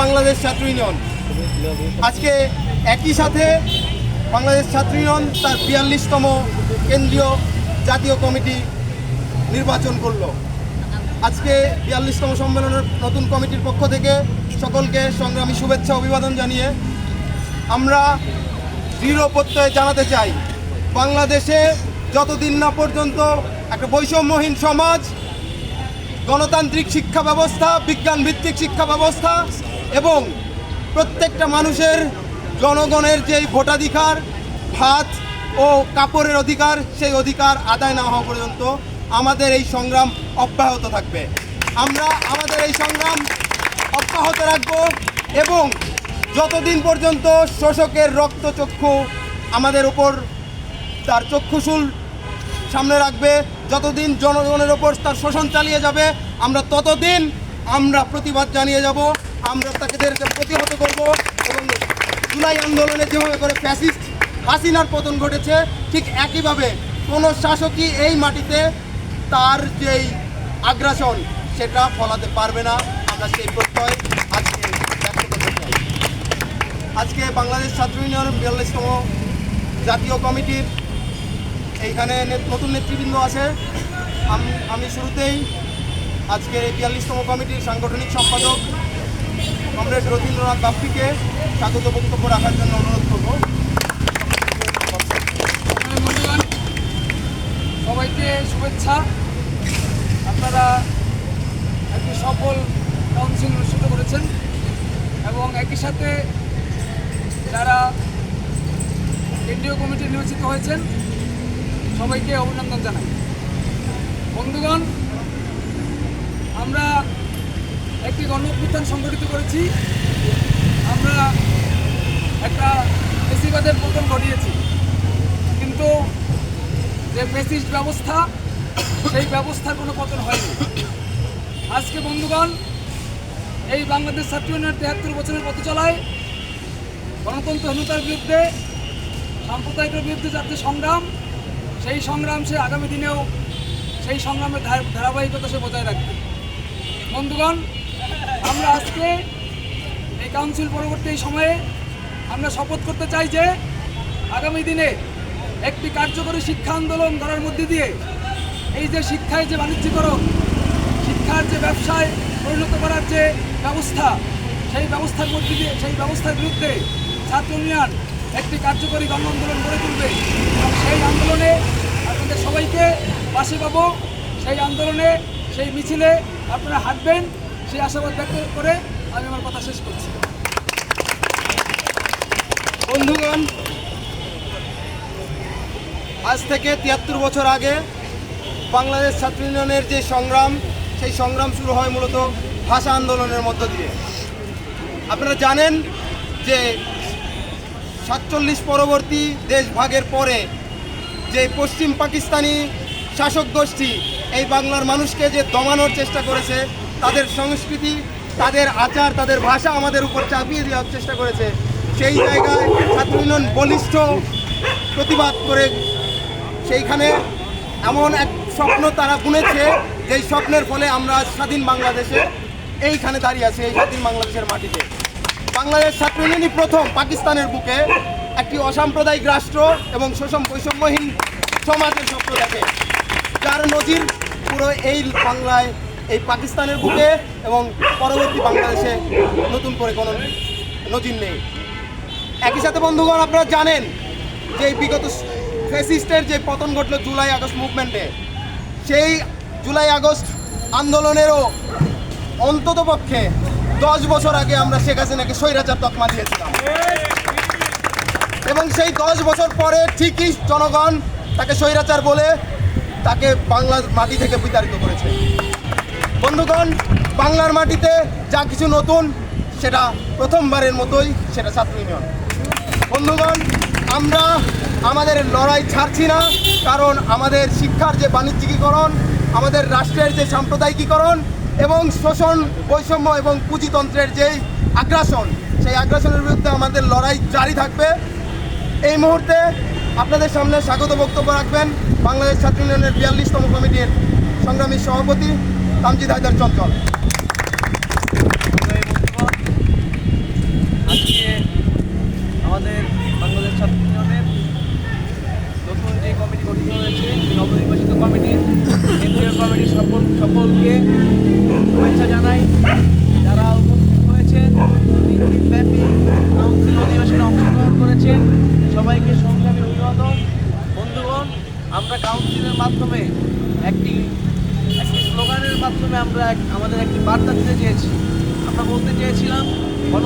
বাংলাদেশ ছাত্র ইউনিয়ন। আজকে একই সাথে বাংলাদেশ ছাত্র ইউনিয়ন তার বিয়াল্লিশতম কেন্দ্রীয় জাতীয় কমিটি নির্বাচন করল। আজকে বিয়াল্লিশতম সম্মেলনের নতুন কমিটির পক্ষ থেকে সকলকে সংগ্রামী শুভেচ্ছা অভিবাদন জানিয়ে আমরা দৃঢ় প্রত্যয় জানাতে চাই, বাংলাদেশে যতদিন না পর্যন্ত একটা বৈষম্যহীন সমাজ গণতান্ত্রিক শিক্ষা ব্যবস্থা বিজ্ঞান ভিত্তিক শিক্ষা ব্যবস্থা এবং প্রত্যেকটা মানুষের জনগণের যেই ভোটাধিকার ভাত ও কাপড়ের অধিকার, সেই অধিকার আদায় না হওয়া পর্যন্ত আমাদের এই সংগ্রাম অব্যাহত থাকবে। আমরা আমাদের এই সংগ্রাম অব্যাহত রাখব এবং যতদিন পর্যন্ত শোষকের রক্তচক্ষু আমাদের উপর তার চক্ষুশূল সামনে রাখবে। যতদিন জনগণের ওপর তার শোষণ চালিয়ে যাবে, আমরা ততদিন আমরা প্রতিবাদ জানিয়ে যাব। আমরা তাদেরকে প্রতিহত করব এবং জুলাই আন্দোলনে যেভাবে করে ফ্যাসিস্ট হাসিনার পতন ঘটেছে, ঠিক একইভাবে কোনো শাসকই এই মাটিতে তার যেই আগ্রাসন, সেটা ফলাতে পারবে না। আমরা সেই প্রত্যয় আজকে আজকে বাংলাদেশ ছাত্র ইউনিয়নের বিয়াল্লিশতম জাতীয় কমিটির এইখানে নতুন নেতৃবৃন্দ আছে। আম- শুরুতেই আজকে এই বিয়াল্লিশতম কমিটির সাংগঠনিক সম্পাদক কমরেড রবীন্দ্রনাথ বাপ্পিকে স্বাগত বক্তব্য রাখার জন্য অনুরোধ করব। সবাইকে শুভেচ্ছা। আপনারা একটি সফল কাউন্সিল অনুষ্ঠিত করেছেন এবং একই সাথে যারা কেন্দ্রীয় কমিটি নিয়োজিত হয়েছেন সবাইকে অভিনন্দন জানাই। বন্ধুগণ, আমরা একটি গণ অভ্যুত্থান সংগঠিত করেছি। আমরা একটা বেশিবাদের পতন ঘটিয়েছি। কিন্তু যে ফেসিস্ট ব্যবস্থা, সেই ব্যবস্থার কোনো পতন হয়নি। আজকে বন্ধুগণ, এই বাংলাদেশ ছাত্র ইউনিয়নের তেহাত্তর বছরের পথ চলায় গণতন্ত্রহীনতার বিরুদ্ধে সাম্প্রদায়িকের বিরুদ্ধে যার যে সংগ্রাম সেই সংগ্রাম সে আগামী দিনেও সেই সংগ্রামের ধারাবাহিকতা সে বজায় রাখবে। বন্ধুগণ, আমরা আজকে এই কাউন্সিল পরবর্তী সময়ে আমরা শপথ করতে চাই যে আগামী দিনে একটি কার্যকরী শিক্ষা আন্দোলন করার মধ্যে দিয়ে এই যে শিক্ষায় যে বাণিজ্যিকরণ, শিক্ষার যে ব্যবসায় পরিণত করার যে ব্যবস্থা, সেই ব্যবস্থার মধ্যে দিয়ে সেই ব্যবস্থার বিরুদ্ধে ছাত্র ইউনিয়ন একটি কার্যকরী গণ আন্দোলন গড়ে তুলবে এবং সেই আন্দোলনে আপনাদের সবাইকে পাশে পাবো, সেই আন্দোলনে, সেই মিছিলে আপনারা হাঁটবেন, সেই আশাবাদ ব্যক্ত করে আমি আমার কথা শেষ করছি। বন্ধুগণ, আজ থেকে তিয়াত্তর বছর আগে বাংলাদেশ ছাত্র ইউনিয়নের যে সংগ্রাম, সেই সংগ্রাম শুরু হয় মূলত ভাষা আন্দোলনের মধ্য দিয়ে। আপনারা জানেন যে সাতচল্লিশ পরবর্তী দেশ ভাগের পরে যে পশ্চিম পাকিস্তানি শাসক গোষ্ঠী এই বাংলার মানুষকে যে দমানোর চেষ্টা করেছে, তাদের সংস্কৃতি, তাদের আচার, তাদের ভাষা আমাদের উপর চাপিয়ে দেওয়ার চেষ্টা করেছে। সেই জায়গায় ছাত্র ইউনিয়ন বলিষ্ঠ প্রতিবাদ করে সেইখানে এমন এক স্বপ্ন তারা বুনেছে, যেই স্বপ্নের ফলে আমরা স্বাধীন বাংলাদেশে এইখানে দাঁড়িয়ে আছি, এই স্বাধীন বাংলাদেশের মাটিতে। বাংলাদেশ ছাত্র ইউনিয়নই প্রথম পাকিস্তানের বুকে একটি অসাম্প্রদায়িক রাষ্ট্র এবং শোষণ বৈষম্যহীন সমাজের স্বপ্ন দেখে। যার নজির পুরো এই বাংলায়, এই পাকিস্তানের বুকে এবং পরবর্তী বাংলাদেশে নতুন করে কোনো নজির নেই। একই সাথে, বন্ধুগণ, আপনারা জানেন যে বিগত ফেসিস্টের যে পতন ঘটলো জুলাই আগস্ট মুভমেন্টে, সেই জুলাই আগস্ট আন্দোলনেরও অন্তত পক্ষে দশ বছর আগে আমরা শেখ হাসিনাকে স্বৈরাচার তকমা দিয়েছিলাম। এবং সেই দশ বছর পরে ঠিকই জনগণ তাকে স্বৈরাচার বলে তাকে বাংলার মাটি থেকে বিতাড়িত করেছে। বন্ধুগণ, বাংলার মাটিতে যা কিছু নতুন, সেটা প্রথমবারের মতোই সেটা ছাত্র ইউনিয়ন। বন্ধুগণ, আমরা আমাদের লড়াই ছাড়ছি না, কারণ আমাদের শিক্ষার যে বাণিজ্যিকীকরণ, আমাদের রাষ্ট্রের যে সাম্প্রদায়িকীকরণ এবং শোষণ, বৈষম্য এবং পুঁজিতন্ত্রের যেই আগ্রাসন, সেই আগ্রাসনের বিরুদ্ধে আমাদের লড়াই জারি থাকবে। এই মুহূর্তে আপনাদের সামনে স্বাগত বক্তব্য রাখবেন বাংলাদেশ ছাত্র ইউনিয়নের বিয়াল্লিশতম কমিটির সংগ্রামী সভাপতি তামজিদ হায়দার চঞ্চল। আজকে আমাদের বাংলাদেশ কমিটি কমিটি জানাই। যারা উপস্থিত হয়েছেন অংশগ্রহণ এসেছেন সবাইকে সংগ্রামী অভিবাদন বন্ধুগণ, আমরা কাউন্সিলের মাধ্যমে একটি একটি স্লোগানের মাধ্যমে আমরা আমাদের একটি বার্তা দিতে চেয়েছি। আমরা বলতে চেয়েছিলাম গণ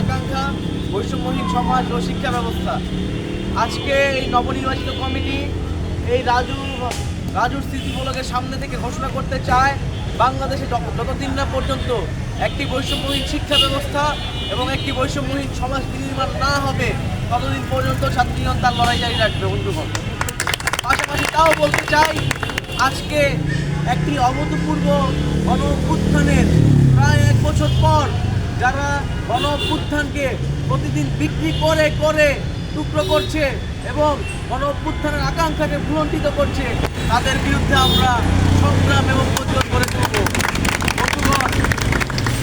আকাঙ্ক্ষা, বৈষম্যহীন সমাজ ও শিক্ষা ব্যবস্থা। আজকে এই নবনির্বাচিত কমিটি এই রাজু রাজুর স্মৃতিগুলোকে সামনে থেকে ঘোষণা করতে চায়, বাংলাদেশে যতদিন না পর্যন্ত একটি বৈষম্যহীন শিক্ষা ব্যবস্থা এবং একটি বৈষম্যহীন সমাজ বিনির্মাণ না হবে, ততদিন পর্যন্ত ছাত্রীগণ তার লড়াই জারি রাখবে, বন্ধুগণ। পাশাপাশি তাও বলতে চাই, আজকে একটি অভূতপূর্ব গণ প্রায় এক বছর পর যারা গণ প্রতিদিন বিক্রি করে করে, টুকরো করছে এবং গণ আকাঙ্ক্ষাকে ভুলণ্ঠিত করছে, তাদের বিরুদ্ধে আমরা সংগ্রাম এবং প্রতিরোধ করে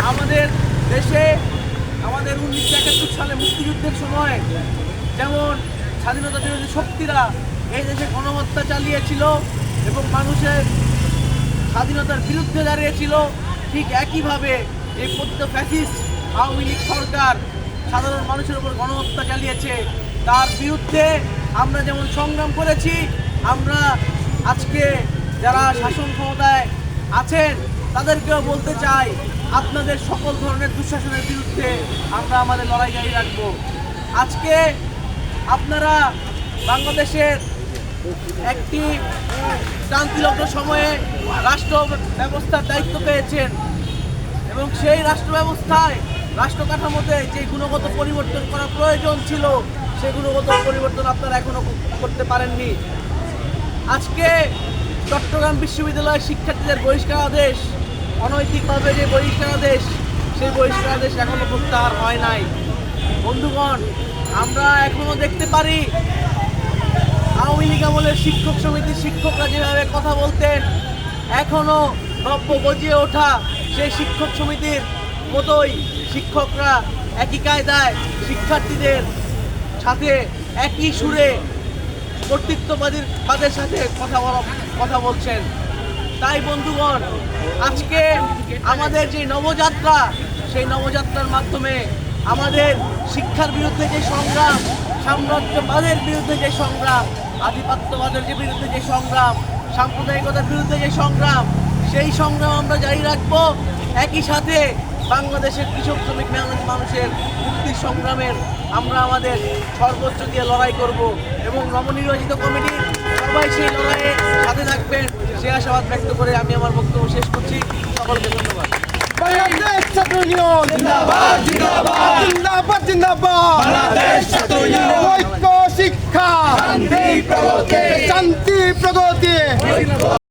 আমাদের দেশে আমাদের উনিশশো একাত্তর সালে মুক্তিযুদ্ধের সময় যেমন স্বাধীনতা বিরোধী শক্তিরা এই দেশে গণহত্যা চালিয়েছিল এবং মানুষের স্বাধীনতার বিরুদ্ধে দাঁড়িয়েছিল, ঠিক একইভাবে এই পতিত ফ্যাসিস্ট আওয়ামী লীগ সরকার সাধারণ মানুষের উপর গণহত্যা চালিয়েছে। তার বিরুদ্ধে আমরা যেমন সংগ্রাম করেছি, আমরা আজকে যারা শাসন ক্ষমতায় আছেন তাদেরকেও বলতে চাই আপনাদের সকল ধরনের দুঃশাসনের বিরুদ্ধে আমরা আমাদের লড়াই জারি রাখব। আজকে আপনারা বাংলাদেশের একটি ক্রান্তিলগ্ন সময়ে রাষ্ট্র ব্যবস্থার দায়িত্ব পেয়েছেন এবং সেই রাষ্ট্র ব্যবস্থায় রাষ্ট্র কাঠামোতে যে গুণগত পরিবর্তন করা প্রয়োজন ছিল সেই গুণগত পরিবর্তন আপনারা এখনও করতে পারেননি। আজকে চট্টগ্রাম বিশ্ববিদ্যালয়ের শিক্ষার্থীদের বহিষ্কার আদেশ অনৈতিকভাবে যে বহিষ্কার আদেশ সেই বহিষ্কার আদেশ এখনও প্রত্যাহার হয় নাই। বন্ধুগণ, আমরা এখনও দেখতে পারি, আওয়ামী লীগ আমলের শিক্ষক সমিতির শিক্ষকরা যেভাবে কথা বলতেন, এখনও নব্য গজিয়ে ওঠা সেই শিক্ষক সমিতির মতোই শিক্ষকরা একই কায়দায় শিক্ষার্থীদের সাথে একই সুরে কর্তৃত্ববাদীর তাদের সাথে কথা বলা, কথা বলছেন। তাই বন্ধুগণ, আজকে আমাদের যে নবযাত্রা, সেই নবযাত্রার মাধ্যমে আমাদের শিক্ষার বিরুদ্ধে যে সংগ্রাম, সাম্রাজ্যবাদের বিরুদ্ধে যে সংগ্রাম, আধিপত্যবাদের যে বিরুদ্ধে যে সংগ্রাম, সাম্প্রদায়িকতার বিরুদ্ধে যে সংগ্রাম, সেই সংগ্রাম আমরা জারি রাখব। একই সাথে বাংলাদেশের কৃষক শ্রমিক মানুষের মুক্তির সংগ্রামের আমরা আমাদের সর্বোচ্চ দিয়ে লড়াই করব এবং নবনির্বাচিত কমিটি সবাই সেই লড়াইয়ে সাথে থাকবেন। আশাবাদ ব্যক্ত করে আমি আমার বক্তব্য শেষ করছি। সকলকে ধন্যবাদ। বাংলাদেশ ছাত্র ইউনিয়ন। জিন্দাবাদ জিন্দাবাদ। জিন্দাবাদ জিন্দাবাদ। বাংলাদেশ ছাত্র ইউনিয়ন। ঐক্য শিক্ষা। শান্তি প্রগতি। শান্তি প্রগতি।